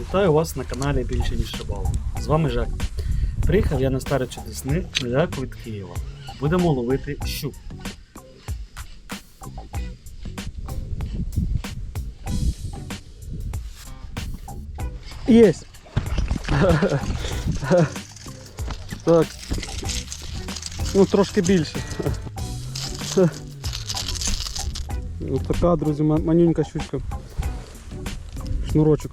Вітаю вас на каналі Більше ніж Рибалка. З вами Жак. Приїхав я на старичі Десни недалеко від Києва. Будемо ловити щук. Есть. Так. Ну, трошки більше. Ось така, друзі, ма- манюнька щучка. Шнурочок.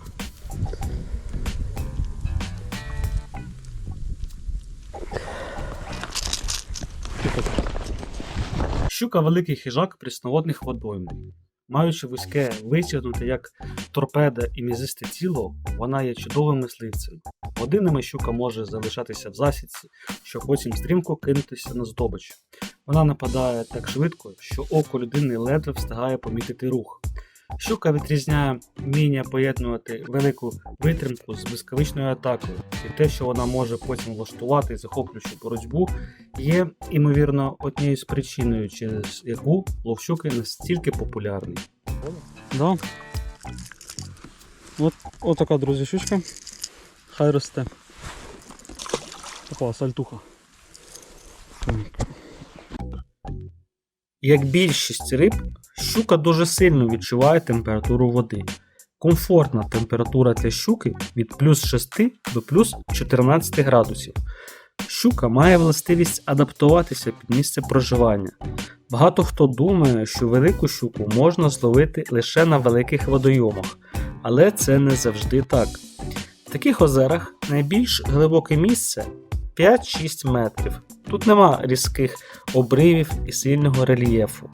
Щука великий хижак прісноводних водойм. Маючи вузьке, витягнуте як торпеда і мізисте тіло, вона є чудовим мисливцем. Годинами щука може залишатися в засідці, щоб потім стрімко кинутися на здобич. Вона нападає так швидко, що око людини ледве встигає помітити рух. Щука відрізняє вміння поєднувати велику витримку з блискавичною атакою, і те, що вона може потім влаштувати захоплюючу боротьбу, є, ймовірно, однією з причиною, через яку лов щуки настільки популярний. Да. От, от така, друзі, щучка. Хай росте. Опа, сальтуха. Як більшість риб, щука дуже сильно відчуває температуру води. Комфортна температура для щуки від плюс 6 до плюс 14 градусів. Щука має властивість адаптуватися під місце проживання. Багато хто думає, що велику щуку можна зловити лише на великих водойомах, але це не завжди так. В таких озерах найбільш глибоке місце 5-6 метрів. Тут нема різких обривів і сильного рельєфу.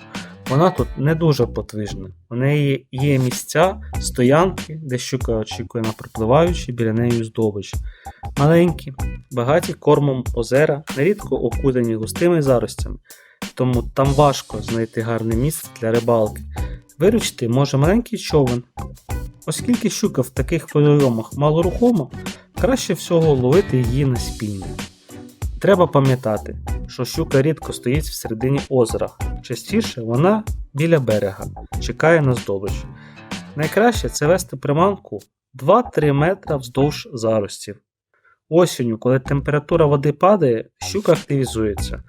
Вона тут не дуже подвижна. У неї є місця, стоянки, де щука очікує на пропливаючі біля неї здобич. Маленькі, багаті кормом озера, нерідко окудані густими заростями, тому там важко знайти гарне місце для рибалки. Виручити може маленький човен. Оскільки щука в таких водойомах малорухома, краще всього ловити її на спіння. Треба пам'ятати, що щука рідко стоїть всередині озера, частіше вона біля берега, чекає на здобич. Найкраще це вести приманку 2-3 метра вздовж заростів. Осінню, коли температура води падає, щука активізується.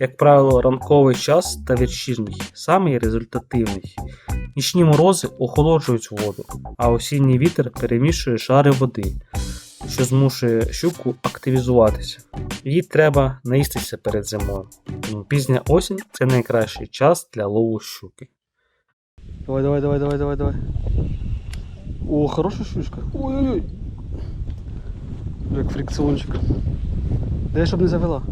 Як правило, ранковий час та вечірній самий результативний. Нічні морози охолоджують воду, а осінній вітер перемішує шари води, що змушує щуку активізуватися. Їй треба наїстися перед зимою. Тому пізня осінь це найкращий час для лову щуки. Давай, давай, давай, давай, давай, давай. О, хороша щучка. Ой-ой-ой. Як фрикціончик. Дай, щоб не завела.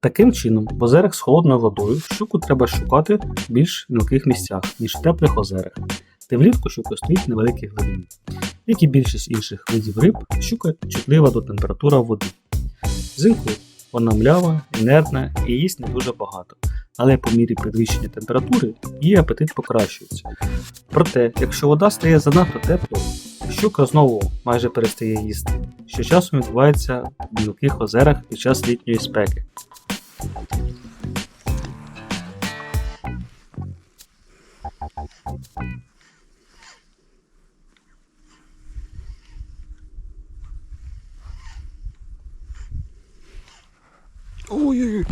Таким чином, в озерах з холодною водою щуку треба шукати в більш мілких місцях, ніж в теплих озерах, де влітку щука стоїть на великій глибині. Як і більшість інших видів риб, щука чутлива до температури води. Взимку вона млява, інертна і їсть не дуже багато, але по мірі підвищення температури її апетит покращується. Проте, якщо вода стає занадто теплою, щука знову майже перестає їсти, що часом відбувається в мілких озерах під час літньої спеки. Ой-ой-ой.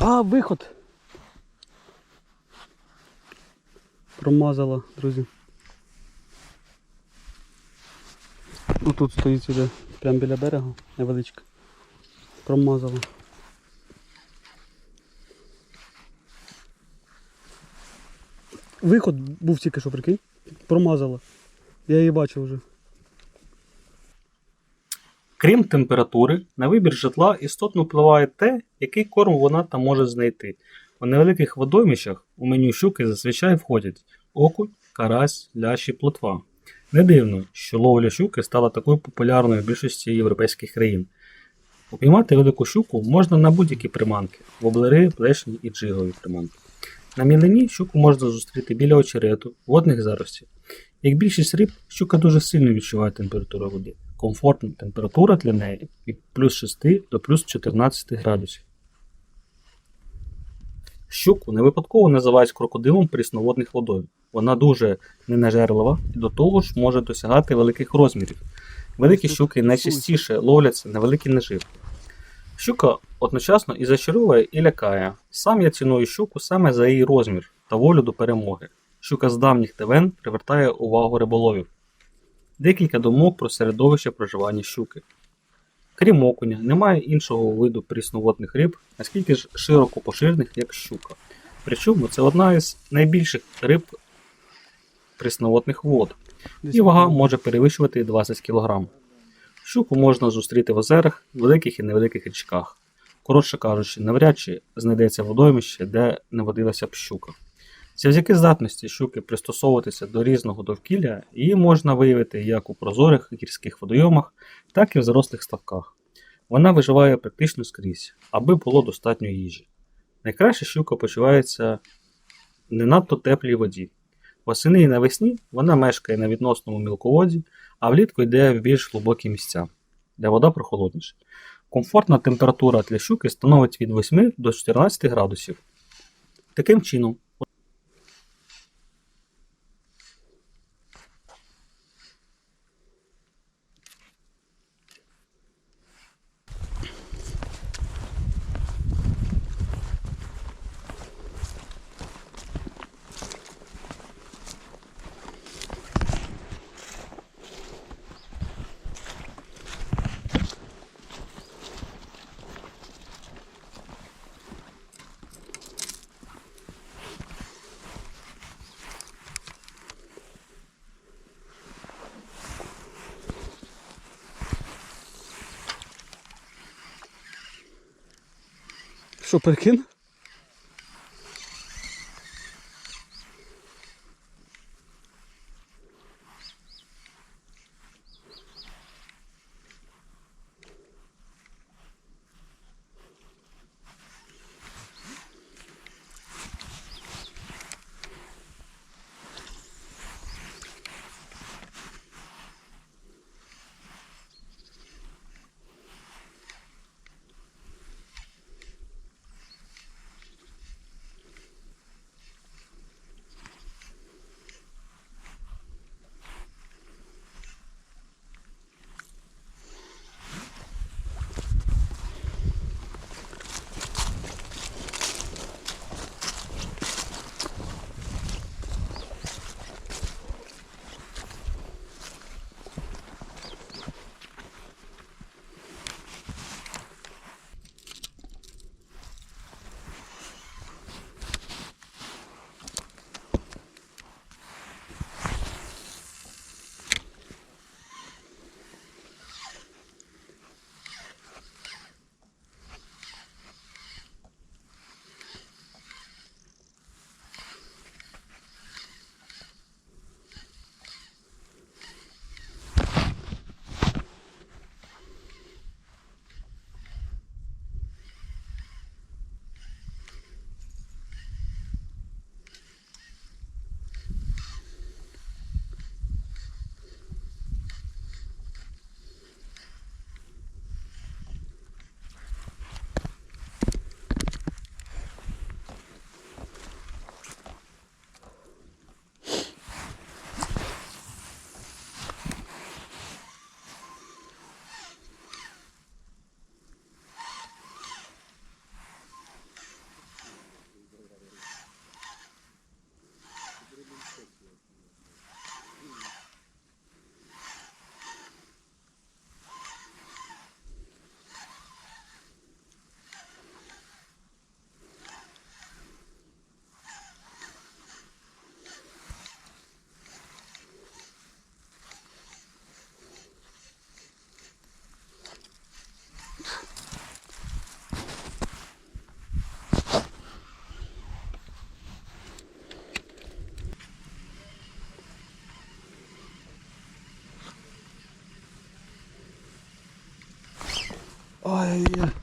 А, виход. Промазала, друзі. Ну тут стоїть сюди, прямо біля берега, невеличка. Промазала. Виход був тільки що, прикинь. Промазала. Я її бачив вже. Крім температури, на вибір житла істотно впливає те, який корм вона там може знайти. У невеликих водоймищах у меню щуки зазвичай входять окунь, карась, лящ і плотва. Не дивно, що ловля щуки стала такою популярною в більшості європейських країн. Упіймати велику щуку можна на будь-які приманки воблери, плешні і джигові приманки. На мілині щуку можна зустріти біля очерету, водних заростів. Як більшість риб, щука дуже сильно відчуває температуру води. Комфортна температура для неї від плюс 6 до плюс 14 градусів. Щуку не випадково називають крокодилом прісноводних водойм. Вона дуже ненажерлива і до того ж може досягати великих розмірів. Великі щуки найчастіше ловляться на великі наживки. Щука одночасно і зачаровує, і лякає. Сам я ціную щуку саме за її розмір та волю до перемоги. Щука з давніх давен привертає увагу риболовів. Декілька думок про середовище проживання щуки. Крім окуня, немає іншого виду прісноводних риб, наскільки ж широко поширених, як щука. Причому це одна із найбільших риб прісноводних вод, і вага може перевищувати 20 кг. Щуку можна зустріти в озерах, великих і невеликих річках. Коротше кажучи, навряд чи знайдеться водоймище, де не водилася б щука. Завдяки здатності щуки пристосовуватися до різного довкілля, її можна виявити як у прозорих гірських водойомах, так і в зарослих ставках. Вона виживає практично скрізь, аби було достатньо їжі. Найкраще щука почувається в не надто теплій воді. Восени і навесні вона мешкає на відносному мілководі, а влітку йде в більш глибокі місця, де вода прохолодніша. Комфортна температура для щуки становить від 8 до 14 градусів. Таким чином, Що, перекин? Ой-ой-ой.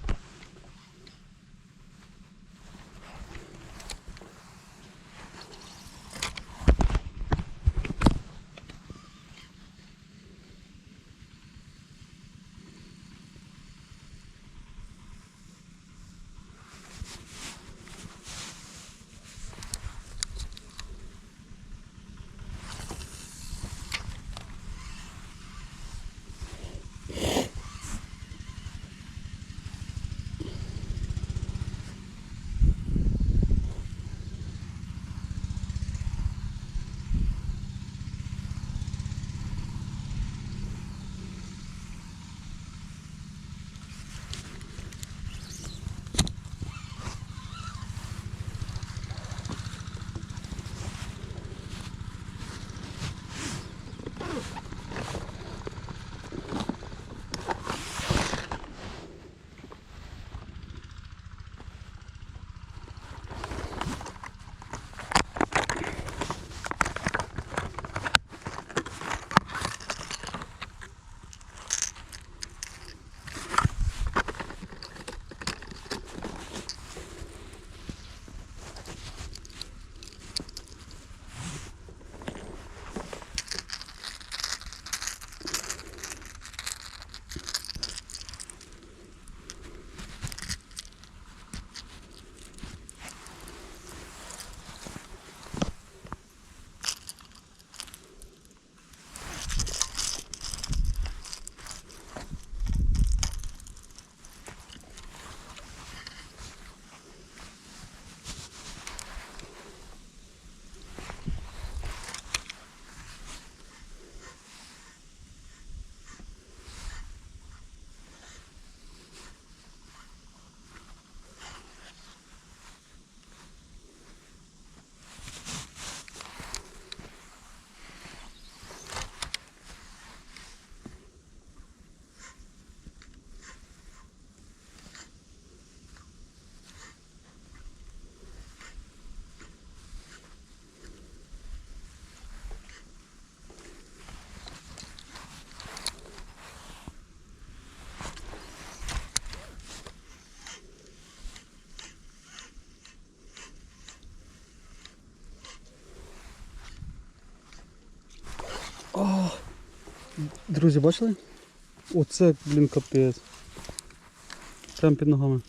Друзі, бачили? Оце, блін, капець. Прямо під ногами.